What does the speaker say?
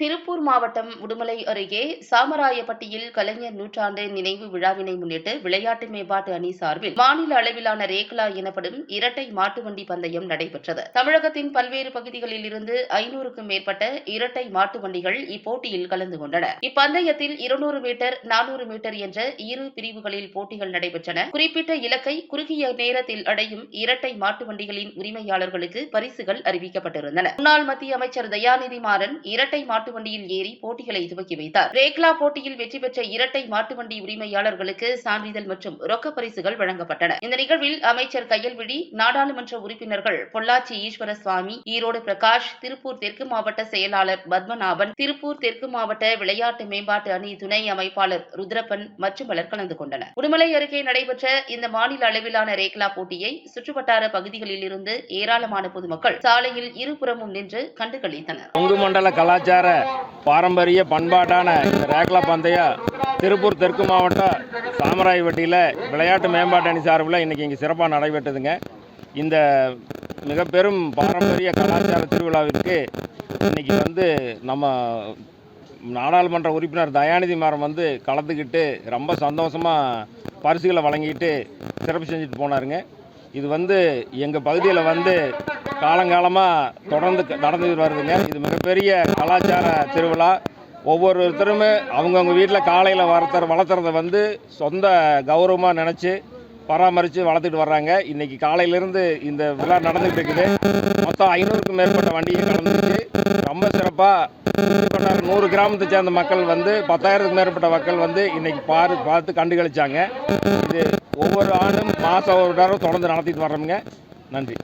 திருப்பூர் மாவட்டம் உடுமலை அருகே சாமராயப்பட்டியில் கலைஞர் நூற்றாண்டு நினைவு விழாவினை முன்னிட்டு விளையாட்டு மேம்பாட்டு அணி சார்பில் மாநில அளவிலான ரேக்லா எனப்படும் இரட்டை மாட்டு வண்டி பந்தயம் நடைபெற்றது. தமிழகத்தின் பல்வேறு பகுதிகளில் இருந்து ஐநூறுக்கும் மேற்பட்ட இரட்டை மாட்டு வண்டிகள் இப்போட்டியில் கலந்து கொண்டன. இப்பந்தயத்தில் இருநூறு மீட்டர் நானூறு மீட்டர் என்ற இரு பிரிவுகளில் போட்டிகள் நடைபெற்றன. குறிப்பிட்ட இலக்கை குறுகிய நேரத்தில் அடையும் இரட்டை மாட்டு வண்டிகளின் உரிமையாளர்களுக்கு பரிசுகள் அறிவிக்கப்பட்டிருந்தன. முன்னாள் மத்திய அமைச்சர் தயாநிதி மாறன் இரட்டை மாட்டு மாட்டு வண்டியில் ஏறி போட்டிகளை துவக்கி வைத்தார். ரேக்லா போட்டியில் வெற்றி பெற்ற இரட்டை மாட்டு வண்டி உரிமையாளர்களுக்கு சான்றிதழ் மற்றும் ரொக்க பரிசுகள் வழங்கப்பட்டன. இந்த நிகழ்வில் அமைச்சர் கையல்விழி நாடாளுமன்ற உறுப்பினர்கள் பொள்ளாச்சி ஈஸ்வர சுவாமி ஈரோடு பிரகாஷ் திருப்பூர் தெற்கு மாவட்ட செயலாளர் பத்மநாபன் திருப்பூர் தெற்கு மாவட்ட விளையாட்டு மேம்பாட்டு அணி துணை அமைப்பாளர் ருத்ரப்பன் மற்றும் பலர் கலந்து கொண்டனர். உடுமலை அருகே நடைபெற்ற இந்த மாநில அளவிலான ரேக்லா போட்டியை சுற்றுவட்டார பகுதிகளில் இருந்து ஏராளமான பொதுமக்கள் சாலையில் இருபுறமும் நின்று கண்டுகளித்தனர். கொங்கு மண்டல கலாச்சார பாரம்பரிய பண்பாட்டான இந்த ரேக்லா பந்தயம் திருப்பூர் தெற்கு மாவட்டம் சாமராயப்பட்டியில் விளையாட்டு மேம்பாட்டு அணி சார்பில் இன்றைக்கி இங்கே சிறப்பாக நடைபெற்றதுங்க. இந்த மிக பெரும் பாரம்பரிய கலாச்சார திருவிழாவிற்கு இன்றைக்கி வந்து நம்ம நாடாளுமன்ற உறுப்பினர் தயாநிதி மாறன் வந்து கலந்துக்கிட்டு ரொம்ப சந்தோஷமாக பரிசுகளை வழங்கிட்டு சிறப்பு செஞ்சுட்டு போனாருங்க. இது வந்து எங்கள் பகுதியில் வந்து காலங்காலமாக தொடர்ந்து நடந்துகிட்டு வருதுங்க. இது மிகப்பெரிய கலாச்சார திருவிழா. ஒவ்வொருத்தருமே அவங்கவுங்க வீட்டில் காலையில் வளர்த்துற வளர்த்துறத வந்து சொந்த கௌரவமாக நினச்சி பராமரித்து வளர்த்துட்டு வர்றாங்க. இன்றைக்கி காலையிலேருந்து இந்த விழா நடந்துகிட்டு இருக்குது. மொத்தம் ஐநூறுக்கும் மேற்பட்ட வண்டியை கலந்துச்சு ரொம்ப சிறப்பாக நூறு கிராமத்தை சேர்ந்த மக்கள் வந்து பத்தாயிரத்துக்கு மேற்பட்ட மக்கள் வந்து இன்றைக்கி பாரு பார்த்து கண்டுகளிச்சாங்க. இது ஒவ்வொரு ஆண்டும் மாதம் ஒரு தடவை தொடர்ந்து நடத்திட்டு வர்றோமுங்க. நன்றி.